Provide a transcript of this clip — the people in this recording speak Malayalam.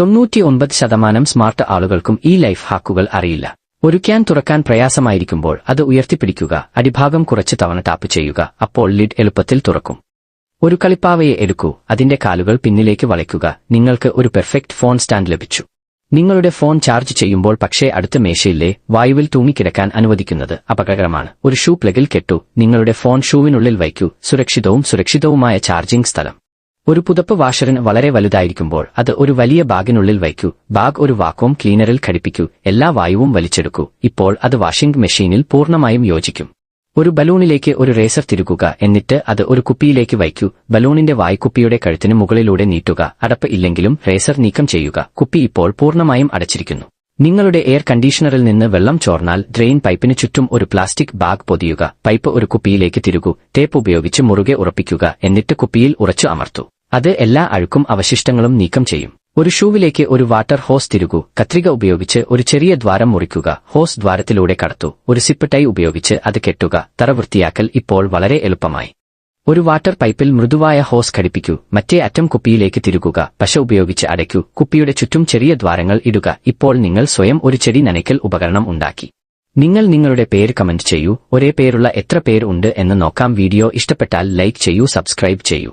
തൊണ്ണൂറ്റി ഒൻപത് ശതമാനം സ്മാർട്ട് ആളുകൾക്കും ഈ ലൈഫ് ഹാക്കുകൾ അറിയില്ല. ഒരു ക്യാൻ തുറക്കാൻ പ്രയാസമായിരിക്കുമ്പോൾ അത് ഉയർത്തിപ്പിടിക്കുക അടിഭാഗം കുറച്ച് തവണ ടാപ്പ് ചെയ്യുക അപ്പോൾ ലിഡ് എളുപ്പത്തിൽ തുറക്കും. ഒരു കളിപ്പാവയെ എടുക്കൂ അതിന്റെ കാലുകൾ പിന്നിലേക്ക് വളയ്ക്കുക നിങ്ങൾക്ക് ഒരു പെർഫെക്റ്റ് ഫോൺ സ്റ്റാൻഡ് ലഭിച്ചു. നിങ്ങളുടെ ഫോൺ ചാർജ് ചെയ്യുമ്പോൾ പക്ഷേ അടുത്ത മേശയിലെ വായുവിൽ തൂങ്ങിക്കിടക്കാൻ അനുവദിക്കുന്നത് അപകടകരമാണ്. ഒരു ഷൂ പ്ലഗിൽ കെട്ടു നിങ്ങളുടെ ഫോൺ ഷൂവിനുള്ളിൽ വയ്ക്കൂ സുരക്ഷിതവും സുരക്ഷിതവുമായ ചാർജിംഗ് സ്ഥലം. ഒരു പുതപ്പ് വാഷറിന് വളരെ വലുതായിരിക്കുമ്പോൾ അത് ഒരു വലിയ ബാഗിനുള്ളിൽ വയ്ക്കൂ. ബാഗ് ഒരു വാക്വം ക്ലീനറിൽ ഘടിപ്പിക്കൂ. എല്ലാ വായുവും വലിച്ചെടുക്കൂ. ഇപ്പോൾ അത് വാഷിംഗ് മെഷീനിൽ പൂർണമായും യോജിക്കും. ഒരു ബലൂണിലേക്ക് ഒരു റേസർ തിരുകുക. എന്നിട്ട് അത് ഒരു കുപ്പിയിലേക്ക് വയ്ക്കൂ. ബലൂണിന്റെ വായ്ക്കുപ്പിയുടെ കഴുത്തിന് മുകളിലൂടെ നീട്ടുക. അടപ്പ് ഇല്ലെങ്കിലും റേസർ നീക്കം ചെയ്യുക. കുപ്പി ഇപ്പോൾ പൂർണമായും അടച്ചിരിക്കുന്നു. നിങ്ങളുടെ എയർ കണ്ടീഷണറിൽ നിന്ന് വെള്ളം ചോർന്നാൽ ഡ്രെയിൻ പൈപ്പിന് ചുറ്റും ഒരു പ്ലാസ്റ്റിക് ബാഗ് പൊതിയുക. പൈപ്പ് ഒരു കുപ്പിയിലേക്ക് തിരുകു. ടേപ്പ് ഉപയോഗിച്ച് മുറുകെ ഉറപ്പിക്കുക. എന്നിട്ട് കുപ്പിയിൽ ഉറച്ചു അമർത്തു. അത് എല്ലാ അഴുക്കും അവശിഷ്ടങ്ങളും നീക്കം ചെയ്യും. ഒരു ഷൂവിലേക്ക് ഒരു വാട്ടർ ഹോസ് തിരുകു. കത്രിക ഉപയോഗിച്ച് ഒരു ചെറിയ ദ്വാരം മുറിക്കുക. ഹോസ് ദ്വാരത്തിലൂടെ കടത്തു. ഒരു സിപ്പ് ടൈ ഉപയോഗിച്ച് അത് കെട്ടുക. തറ വൃത്തിയാക്കൽ ഇപ്പോൾ വളരെ എളുപ്പമായി. ഒരു വാട്ടർ പൈപ്പിൽ മൃദുവായ ഹോസ് ഘടിപ്പിക്കൂ. മറ്റേ അറ്റം കുപ്പിയിലേക്ക് തിരുകുക. പശ ഉപയോഗിച്ച് അടയ്ക്കൂ. കുപ്പിയുടെ ചുറ്റും ചെറിയ ദ്വാരങ്ങൾ ഇടുക. ഇപ്പോൾ നിങ്ങൾ സ്വയം ഒരു ചെടി നനയ്ക്കൽ ഉപകരണം ഉണ്ടാക്കി. നിങ്ങൾ നിങ്ങളുടെ പേര് കമന്റ് ചെയ്യൂ. ഒരേ പേരുള്ള എത്ര പേരുണ്ട് എന്ന് നോക്കാം. വീഡിയോ ഇഷ്ടപ്പെട്ടാൽ ലൈക്ക് ചെയ്യൂ സബ്സ്ക്രൈബ് ചെയ്യൂ.